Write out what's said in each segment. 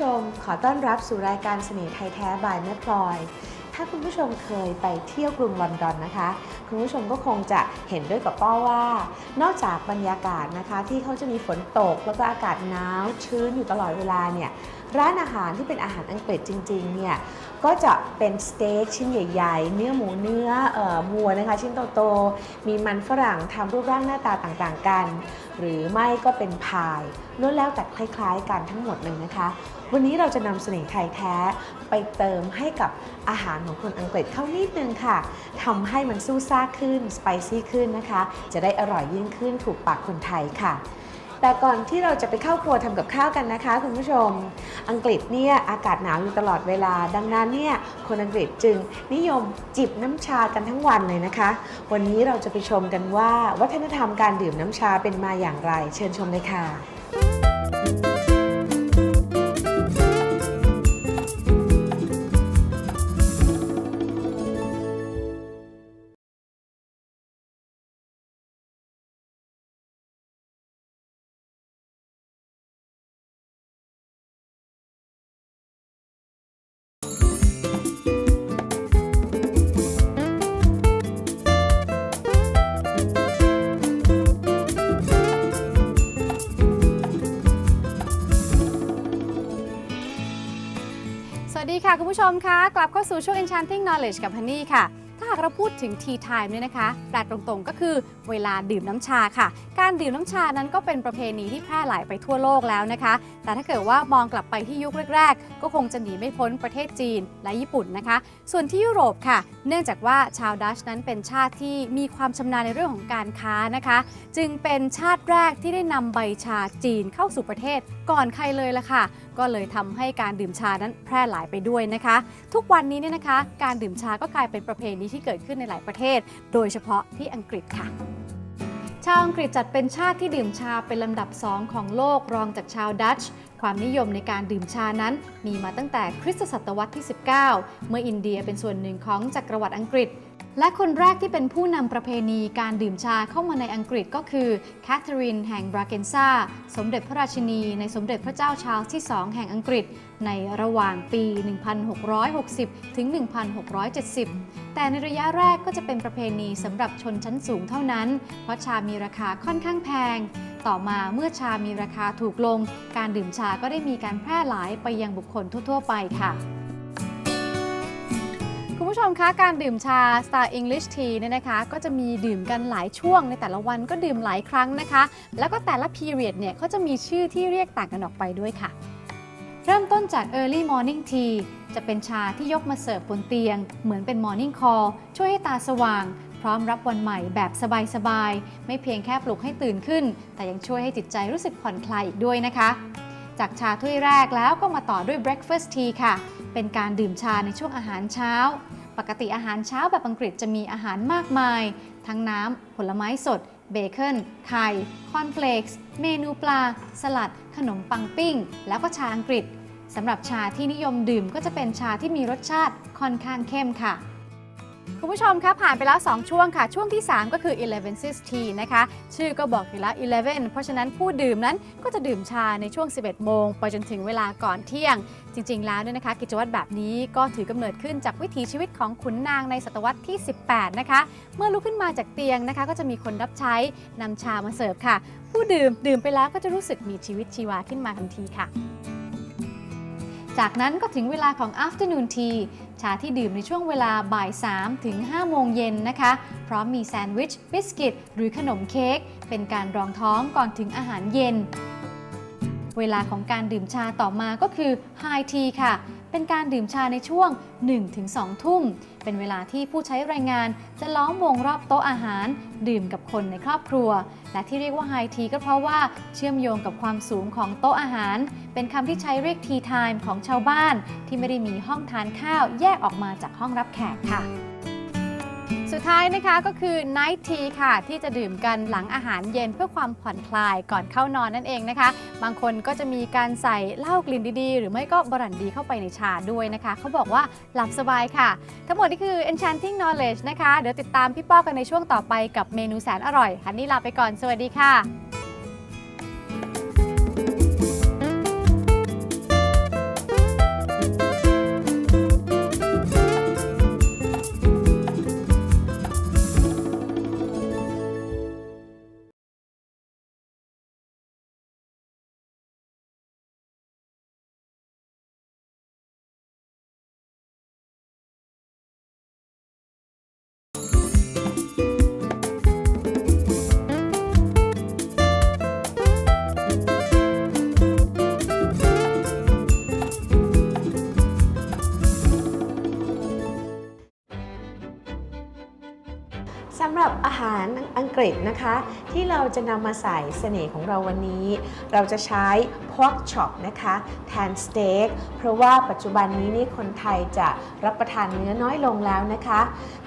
ชม ขอต้อนรับสู่รายการเสน่ห์ไทยแท้บายแม่พลอย ถ้าคุณผู้ชมเคยไปเที่ยวกรุงลอนดอนนะคะ คุณผู้ชมก็คงจะเห็นด้วยกับป้อว่า นอกจากบรรยากาศนะคะ ที่เขาจะมีฝนตกแล้วก็อากาศหนาวชื้นอยู่ตลอดเวลาเนี่ย ร้านอาหารที่เป็นอาหารอังกฤษจริงๆเนี่ยก็จะเป็นสเต็กชิ้นใหญ่ๆ เนื้อหมูเนื้อเอ่อวัวนะคะ ชิ้นโตๆ มีมันฝรั่งทำรูปร่างหน้าตาต่างๆกัน หรือไม่ก็เป็นพายล้วนแล้วแต่คล้ายๆ กันทั้งหมดเลยนะคะ วันนี้เราจะนำเสน่ห์ไทยแท้ไปเติมให้กับอาหารของคนอังกฤษเข้านิดนึงค่ะทำให้มันสู้ซ่าขึ้น สไปซี่ขึ้นนะคะ จะได้อร่อยยิ่งขึ้นถูกปากคนไทยค่ะ แต่ก่อนที่เราจะไปเข้าครัวทำกับข้าวกันนะคะ คุณผู้ชม อังกฤษเนี่ยอากาศหนาวอยู่ตลอดเวลา ดังนั้นเนี่ยคนอังกฤษจึงนิยมจิบน้ำชากันทั้งวันเลยนะคะ วันนี้เราจะไปชมกันว่า วัฒนธรรมการดื่มน้ำชาเป็นมาอย่างไร เชิญชมเลยค่ะ ผู้ชมคะ กลับเข้าสู่ช่วง Enchanting Knowledge กับฮันนี่ค่ะ ถ้าหากเราพูดถึง Tea Time เนี่ยนะคะแปลตรงๆ ก็คือเวลาดื่มน้ำชาค่ะ การดื่มน้ำชานั้นก็เป็นประเพณีที่แพร่หลายไปทั่วโลกแล้วนะคะ แต่ถ้าเกิดว่ามองกลับไปที่ยุคแรกๆ ก็คงจะหนีไม่พ้นประเทศจีนและญี่ปุ่นนะคะ ส่วนที่ยุโรปค่ะ เนื่องจากว่าชาวดัชนั้นเป็นชาติที่มีความชำนาญในเรื่องของการค้านะคะ จึงเป็นชาติแรกที่ได้นำใบชาจีนเข้าสู่ประเทศก่อนใครเลยละค่ะ ก็เลยทำให้การดื่มชานั้นแพร่หลายไปด้วยนะคะ ทุกวันนี้เนี่ยนะคะ การดื่มชาก็กลายเป็นประเพณีที่เกิดขึ้นในหลายประเทศ โดยเฉพาะที่อังกฤษค่ะชาวอังกฤษจัดเป็นชาติที่ดื่มชาเป็นลำดับสองของโลกรองจากชาวดัตช์ความนิยมในการดื่มชานั้น มีมาตั้งแต่คริสตศตวรรษที่ 19 เมื่ออินเดียเป็นส่วนหนึ่งของจักรวรรดิอังกฤษ และคนแรกที่เป็นผู้นำประเพณีการดื่มชาเข้ามาในอังกฤษก็คือแคทเธอรีนแห่งบราเกนซาสมเด็จพระราชินีในสมเด็จพระเจ้าชาร์ลส์ที่ 2 แห่งอังกฤษ ในระหว่างปี 1660 ถึง 1670 แต่ในระยะแรกก็จะเป็นประเพณีสำหรับชนชั้นสูงเท่านั้น เพราะชามีราคาค่อนข้างแพง ต่อมาเมื่อชามีราคาถูกลง การดื่มชาก็ได้มีการแพร่หลายไปยังบุคคลทั่ว ๆ ไปค่ะ ผู้ชมคะการดื่มชา Star English Tea เนี่ยนะคะ ก็จะมีดื่มกันหลายช่วงในแต่ละวันก็ดื่มหลายครั้งนะคะ แล้วก็แต่ละ period เนี่ยเขาจะมีชื่อที่เรียกต่างกันออกไปด้วยค่ะ เริ่มต้นจาก Early Morning Tea จะเป็นชาที่ยกมาเสิร์ฟบนเตียง เหมือนเป็น Morning Call ช่วยให้ตาสว่าง พร้อมรับวันใหม่แบบสบายๆ ไม่เพียงแค่ปลุกให้ตื่นขึ้น แต่ยังช่วยให้จิตใจรู้สึกผ่อนคลายอีกด้วยนะคะ จากชาถ้วยแรกแล้วก็มาต่อด้วย Breakfast Tea ค่ะเป็นการดื่มชาในช่วงอาหารเช้า ปกติอาหารเช้าแบบอังกฤษจะมีอาหารมากมาย ทั้งน้ำ ผลไม้สด เบคอนไข่ คอนเฟลกซ์ เมนูปลา สลัด ขนมปังปิ้ง แล้วก็ชาอังกฤษสำหรับชาที่นิยมดื่มก็จะเป็นชาที่มีรสชาติค่อนข้างเข้มค่ะ คุณผู้ชมคะผ่านไปแล้ว 2 ช่วงค่ะ ช่วงที่ 3 ก็คือ11 sis tea นะคะ ชื่อก็บอกอยู่แล้ว11เพราะฉะนั้นผู้ดื่มนั้นก็จะดื่มชาในช่วง 11 โมง ไปจนถึงเวลาก่อนเที่ยง จริง ๆ แล้วเนี่ยนะคะ กิจวัตรแบบนี้ก็ถือกำเนิดขึ้นจากวิถีชีวิตของขุนนางในศตวรรษที่ 18 นะคะ เมื่อลุกขึ้นมาจากเตียงนะคะ ก็จะมีคนรับใช้นำชามาเสิร์ฟค่ะ ผู้ดื่มดื่มไปแล้วก็จะรู้สึกมีชีวิตชีวาขึ้นมาทันทีค่ะ จากนั้นก็ถึงเวลาของ afternoon tea ชาที่ดื่มในช่วงเวลาบ่าย3ถึง5โมงเย็นนะคะ พร้อมมีแซนด์วิช บิสกิต หรือขนมเค้ก เป็นการรองท้องก่อนถึงอาหารเย็น เวลาของการดื่มชาต่อมาก็คือไฮทีค่ะ เป็นการดื่มชาในช่วง 1-2 ทุ่ม เป็นเวลาที่ผู้ใช้แรงงานจะล้อมวงรอบโต๊ะอาหาร ดื่มกับคนในครอบครัว และที่เรียกว่าไฮทีก็เพราะว่าเชื่อมโยงกับความสูงของโต๊ะอาหาร เป็นคำที่ใช้เรียกทีไทม์ของชาวบ้าน ที่ไม่ได้มีห้องทานข้าวแยกออกมาจากห้องรับแขกค่ะ สุดท้ายนะคะก็คือ night tea ค่ะ ที่จะดื่มกันหลังอาหารเย็นเพื่อความผ่อนคลายก่อนเข้านอนนั่นเองนะคะ บางคนก็จะมีการใส่เหล้ากลิ่นดีๆ หรือไม่ก็บรันดีเข้าไปในชาด้วยนะคะ เขาบอกว่าหลับสบายค่ะ ทั้งหมดนี่คือ enchanting knowledge นะคะ เดี๋ยวติดตามพี่ป้อกันในช่วงต่อไปกับเมนูแสนอร่อยฮันนี่ลาไปก่อนสวัสดีค่ะำหรับอาหารอังกฤษนะคะ ที่เราจะนำมาใส่เสน่ห์ของเราวันนี้ เราจะใช้ pork chop นะคะแทนสเต็กเพราะว่าปัจจุบันนี้นี่คนไทยจะรับประทานเนื้อน้อยลงแล้วนะคะ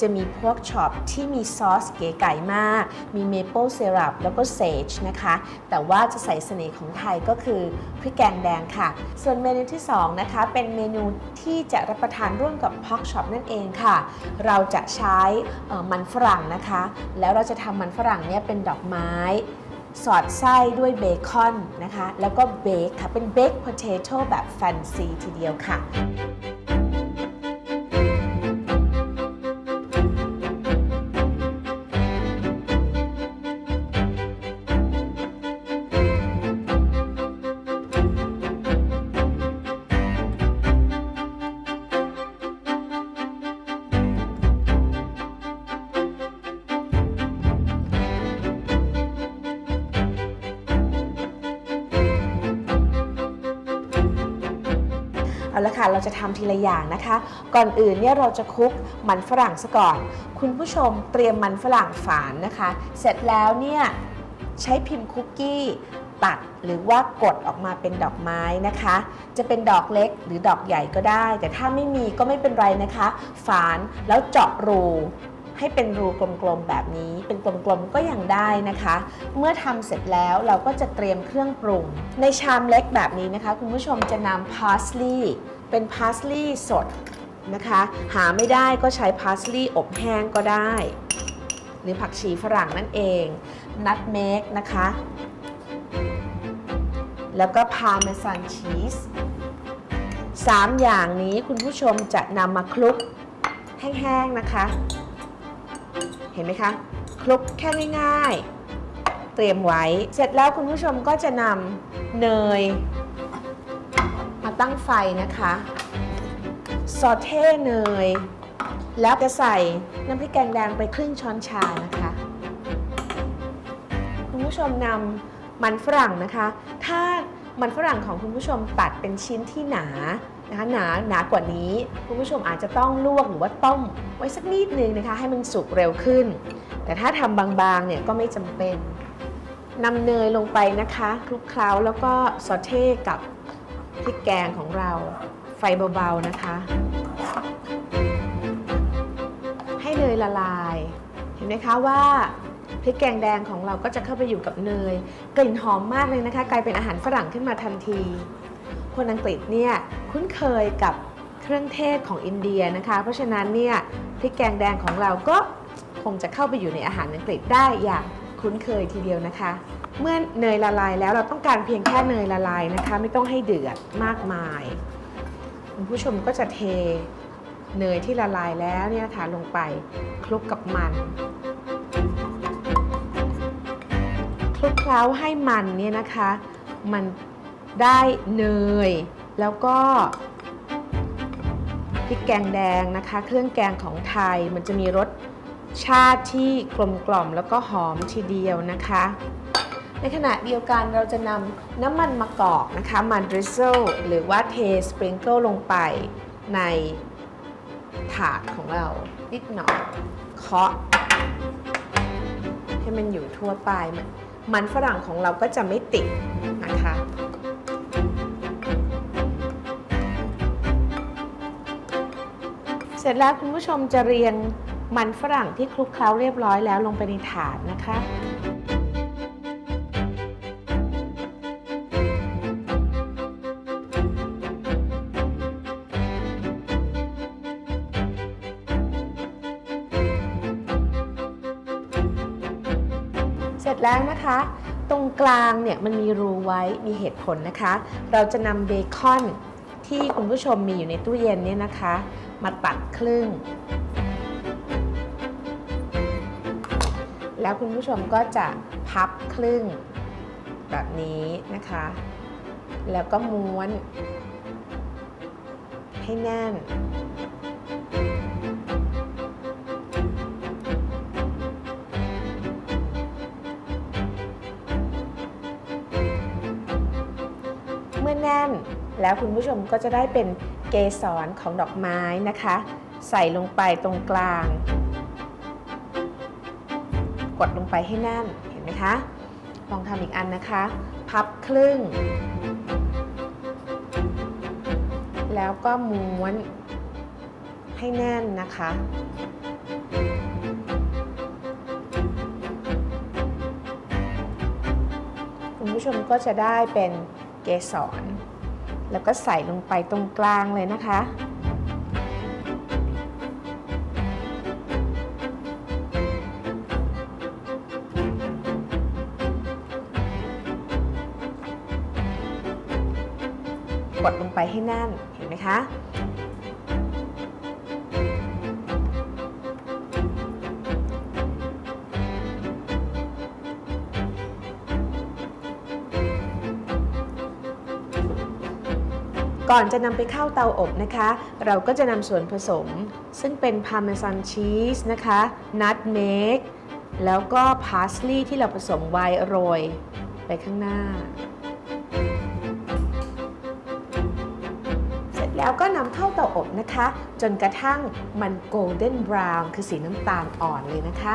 จะมี pork chop ที่มีซอสเก๋ไก่มาก มี maple syrup แล้วก็ sage นะคะ แต่ว่าจะใส่เสน่ห์ของไทยก็คือพริกแกงแดงค่ะ ส่วนเมนูที่สองนะคะ เป็นเมนูที่จะรับประทานร่วมกับ pork chop นั่นเองค่ะ เราจะใช้มันฝรั่งนะคะแล้วเราจะทำมันฝรั่งเนี่ยเป็นดอกไม้ สอดไส้ด้วยเบคอนนะคะ แล้วก็เบคค่ะ เป็นเบคพอเทโต้แบบแฟนซีทีเดียวค่ะ ทำทีละอย่างนะคะ ก่อนอื่นเนี่ยเราจะคุกมันฝรั่งซะก่อน คุณผู้ชมเตรียมมันฝรั่งฝานนะคะ เสร็จแล้วเนี่ยใช้พิมพ์คุกกี้ตัดหรือว่ากดออกมาเป็นดอกไม้นะคะ จะเป็นดอกเล็กหรือดอกใหญ่ก็ได้ แต่ถ้าไม่มีก็ไม่เป็นไรนะคะ ฝานแล้วเจาะรูให้เป็นรูกลมๆแบบนี้เป็นกลมๆก็ยังได้นะคะ เมื่อทำเสร็จแล้วเราก็จะเตรียมเครื่องปรุง ในชามเล็กแบบนี้นะคะ คุณผู้ชมจะนำพาสลีย์ เป็นพาสลีย์สดนะคะ หาไม่ได้ก็ใช้พาสลีย์อบแห้งก็ได้ หรือผักชีฝรั่งนั่นเอง นัทเมกนะคะ แล้วก็พาเมซานชีสสามอย่างนี้คุณผู้ชมจะนำมาคลุกแห้งๆนะคะ เห็นไหมคะ คลุกแค่ง่ายๆ เตรียมไว้ เสร็จแล้วคุณผู้ชมก็จะนำเนย ตั้งไฟนะคะ ซอเท่เนย แล้วจะใส่น้ำพริกแกงแดงไปครึ่งช้อนชานะคะ คุณผู้ชมนำมันฝรั่งนะคะ ถ้ามันฝรั่งของคุณผู้ชมตัดเป็นชิ้นที่หนานะคะหนาหนากว่านี้ คุณผู้ชมอาจจะต้องลวกหรือว่าต้มไว้สักนิดนึงนะคะ ให้มันสุกเร็วขึ้น แต่ถ้าทำบางๆเนี่ยก็ไม่จำเป็นนำเนยลงไปนะคะคลุกเคล้าแล้วก็ซอเท่กับ พริกแกงของเราไฟเบาๆนะคะ ให้เนยละลาย เห็นไหมคะว่าพริกแกงแดงของเราก็จะเข้าไปอยู่กับเนย กลิ่นหอมมากเลยนะคะ กลายเป็นอาหารฝรั่งขึ้นมาทันที คนอังกฤษเนี่ยคุ้นเคยกับเครื่องเทศของอินเดียนะคะ เพราะฉะนั้นเนี่ยพริกแกงแดงของเราก็คงจะเข้าไปอยู่ในอาหารอังกฤษได้อย่างคุ้นเคยทีเดียวนะคะ เมื่อเนยละลายแล้วเราต้องการเพียงแค่เนยละลายนะคะ ไม่ต้องให้เดือดมากมาย คุณผู้ชมก็จะเทเนยที่ละลายแล้วเนี่ยนะคะลงไปคลุกกับมันคลุกเคล้าให้มันเนี่ยนะคะ มันได้เนยแล้วก็พริกแกงแดงนะคะ เครื่องแกงของไทยมันจะมีรสชาติที่กลมกล่อมแล้วก็หอมทีเดียวนะคะ ในขณะเดียวกันเราจะนำน้ำมันมะกอกนะคะมันดริซเซลหรือว่าเทสปริงเกิลลงไปในถาดของเรานิดหน่อยเคาะให้มันอยู่ทั่วไปมันมันฝรั่งของเราก็จะไม่ติดนะคะเสร็จแล้วคุณผู้ชมจะเรียงมันฝรั่งที่คลุกเคล้าเรียบร้อยแล้วลงไปในถาดนะคะ แล้วนะคะ ตรงกลางเนี่ยมันมีรูไว้มีเหตุผลนะคะ เราจะนำเบคอนที่คุณผู้ชมมีอยู่ในตู้เย็นเนี่ยนะคะ มาตัดครึ่ง แล้วคุณผู้ชมก็จะพับครึ่งแบบนี้นะคะ แล้วก็ม้วนให้แน่น แล้วคุณผู้ชมก็จะได้เป็นเกสรของดอกไม้นะคะ ใส่ลงไปตรงกลาง กดลงไปให้แน่นเห็นไหมคะ ลองทำอีกอันนะคะ พับครึ่ง แล้วก็ม้วนให้แน่นนะคะคุณผู้ชมก็จะได้เป็นเกสร แล้วก็ใส่ลงไปตรงกลางเลยนะคะ กดลงไปให้แน่นเห็นไหมคะ ก่อนจะนำไปเข้าเตาอบนะคะ เราก็จะนำส่วนผสม ซึ่งเป็นพาร์เมซานชีสนะคะนัทเมกแล้วก็พาสลีย์ที่เราผสมไว้โรย ไปข้างหน้า เสร็จแล้วก็นำเข้าเตาอบนะคะ จนกระทั่งมันโกลเด้นบราวน์คือสีน้ำตาลอ่อนเลยนะคะ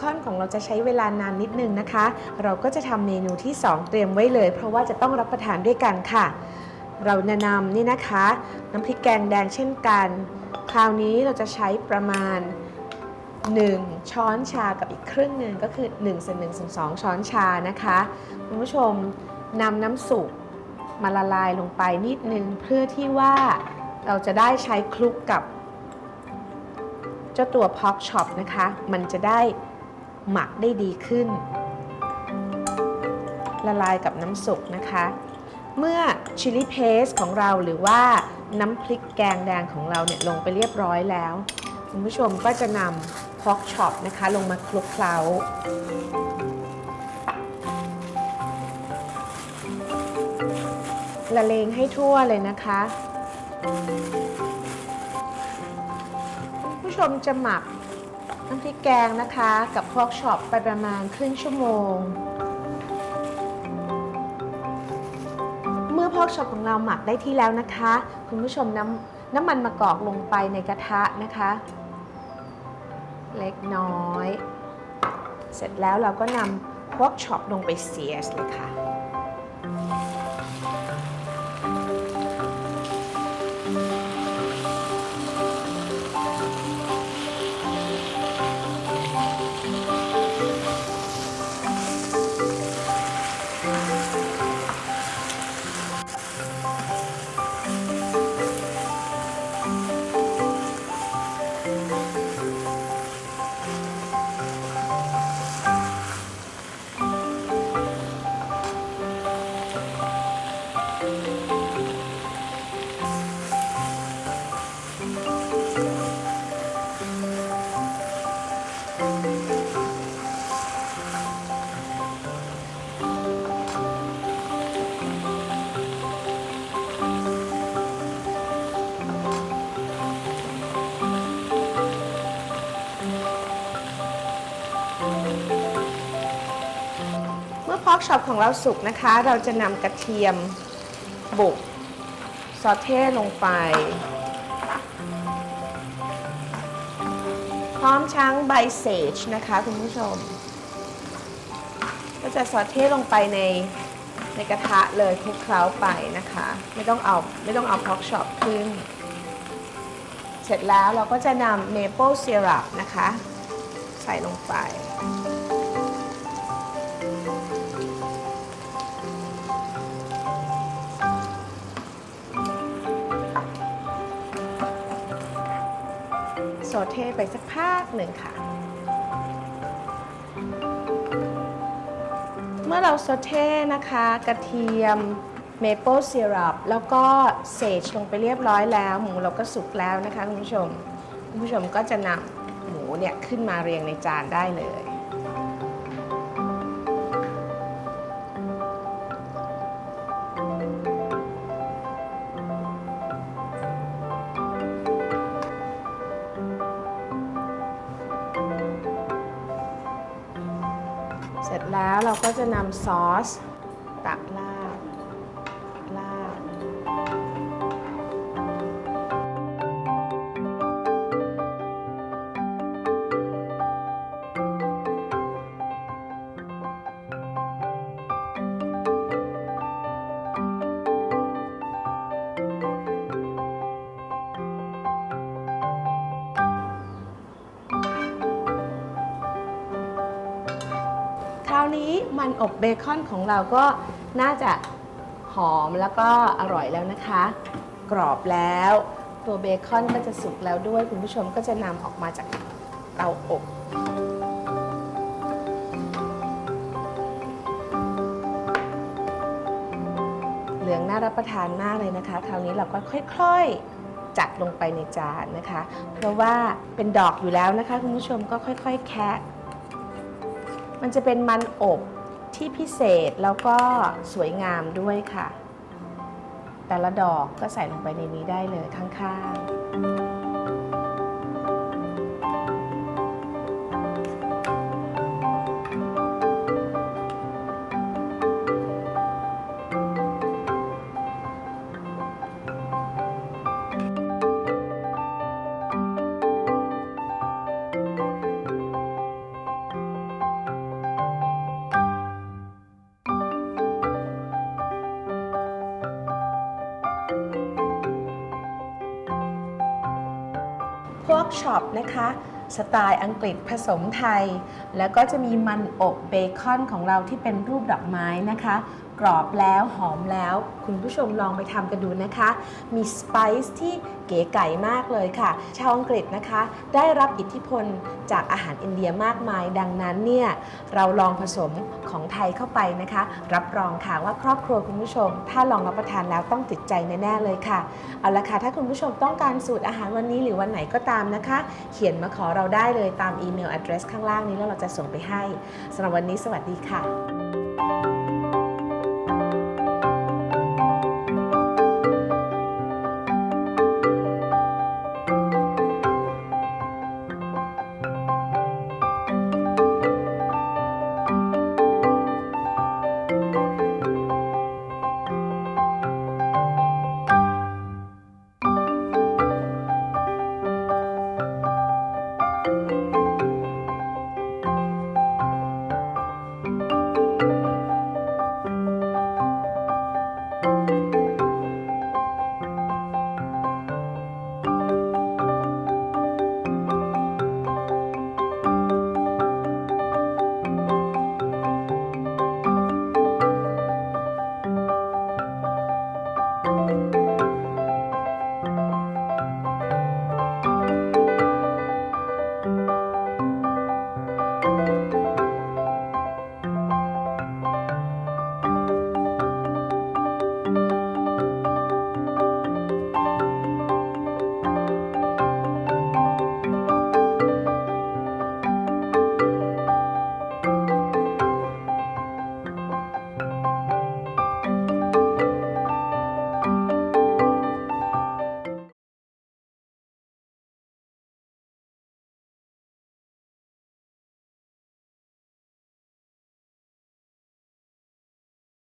คอนของเราจะใช้เวลานานนิดนึงนะคะ เราก็จะทำเมนูที่ 2 เตรียมไว้เลย เพราะว่าจะต้องรับประทานด้วยกันค่ะ เราแนะนำนี่นะคะ น้ำพริกแกงแดงเช่นกัน คราวนี้เราจะใช้ประมาณ 1 ช้อนชากับอีกครึ่งหนึ่งก็คือ1ส่วน1ส่วน2ช้อนชานะคะคุณผู้ชมนำน้ำสุกมาละลายลงไปนิดนึงเพื่อที่ว่าเราจะได้ใช้คลุกกับเจ้าตัว Pork Chop นะคะ มันจะได้ หมักได้ดีขึ้น ละลายกับน้ำสุกนะคะ เมื่อชิลลี่เพสของเราหรือว่าน้ำพริกแกงแดงของเราเนี่ยลงไปเรียบร้อยแล้ว คุณผู้ชมก็จะนำ Pork Chop นะคะ ลงมาคลุกเคล้าละเลงให้ทั่วเลยนะคะ ผู้ชมจะหมัก น้ำพริกแกงนะคะ กับพอกช็อปไปประมาณครึ่งชั่วโมง เมื่อพอกช็อปของเราหมักได้ที่แล้วนะคะ คุณผู้ชมน้ำน้ำมันมะกอกลงไปในกระทะนะคะ เล็กน้อย เสร็จแล้วเราก็นำพอกช็อปลงไปเสียสเลยค่ะ กช็อปของเราสุกนะคะ เราจะนำกระเทียมบุกซอเท่ลงไป พร้อมช้างใบเสจนะคะคุณผู้ชม ก็จะซอเท่ลงไปในในกระทะเลยคลุกเคล้าไปนะคะ ไม่ต้องเอาไม่ต้องเอาพอกช็อปขึ้น เสร็จแล้วเราก็จะนำเมเปิลซีรัปนะคะ ใส่ลงไป โซเทไปสักพักหนึ่งค่ะ เมื่อเราโซเทนะคะ กระเทียมเมเปิลซีรัปแล้วก็เซจลงไปเรียบร้อยแล้ว หมูเราก็สุกแล้วนะคะคุณผู้ชม คุณผู้ชมก็จะนำหมูเนี่ยขึ้นมาเรียงในจานได้เลย แล้วเราก็จะนำซอสตัก เบคอนของเราก็น่าจะหอมแล้วก็อร่อยแล้วนะคะ กรอบแล้ว ตัวเบคอนก็จะสุกแล้วด้วยคุณผู้ชมก็จะนำออกมาจากเตาอบเหลืองน่ารับประทานมากเลยนะคะ คราวนี้เราก็ค่อยๆ จัดลงไปในจานนะคะ เพราะว่าเป็นดอกอยู่แล้วนะคะ คุณผู้ชมก็ค่อยๆ แคะมันจะเป็นมันอบ ที่พิเศษแล้วก็สวยงามด้วยค่ะ แต่ละดอกก็ใส่ลงไปในนี้ได้เลยข้างๆ ช็อปนะคะ สไตล์อังกฤษผสมไทย แล้วก็จะมีมันอบเบคอนของเราที่เป็นรูปดอกไม้นะคะ กรอบแล้วหอมแล้ว คุณผู้ชมลองไปทำกันดูนะคะ มีสไปซ์ที่เก๋ไก่มากเลยค่ะ ชาวอังกฤษนะคะ ได้รับอิทธิพลจากอาหารอินเดียมากมาย ดังนั้นเนี่ยเราลองผสมของไทยเข้าไปนะคะ รับรองค่ะว่าครอบครัวคุณผู้ชม ถ้าลองรับประทานแล้วต้องติดใจแน่ๆเลยค่ะ เอาละค่ะ ถ้าคุณผู้ชมต้องการสูตรอาหารวันนี้หรือวันไหนก็ตามนะคะ เขียนมาขอเราได้เลยตามอีเมล address ข้างล่างนี้แล้วเราจะส่งไปให้สำหรับวันนี้สวัสดีค่ะ